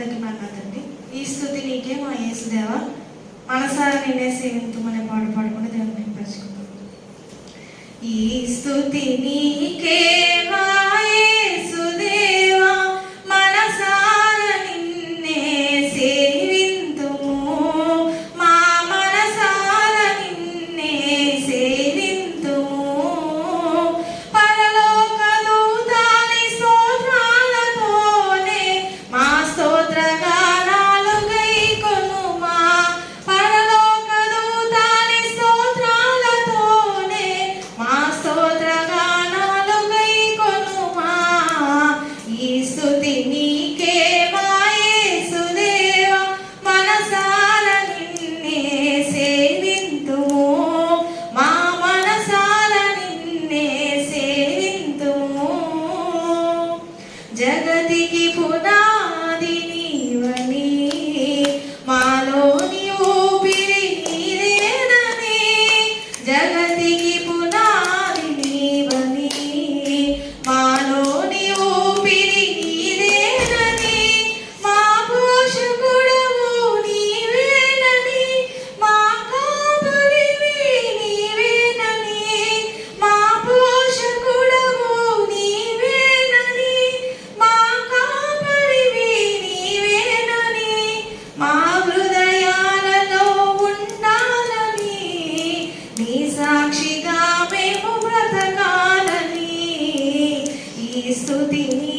వందనాలు తండ్రి ఈ స్థుతి నీకే మా యేసుదేవ. మనసారా నిన్నే సేవింతుమనే పాడు పాడుకుని దేవుని పరిచుకుందాం ఈ స్థుతి నీకే जगत की फ़ोटो సాక్షిగా మేము బ్రతకాలని ఈ స్థుతిని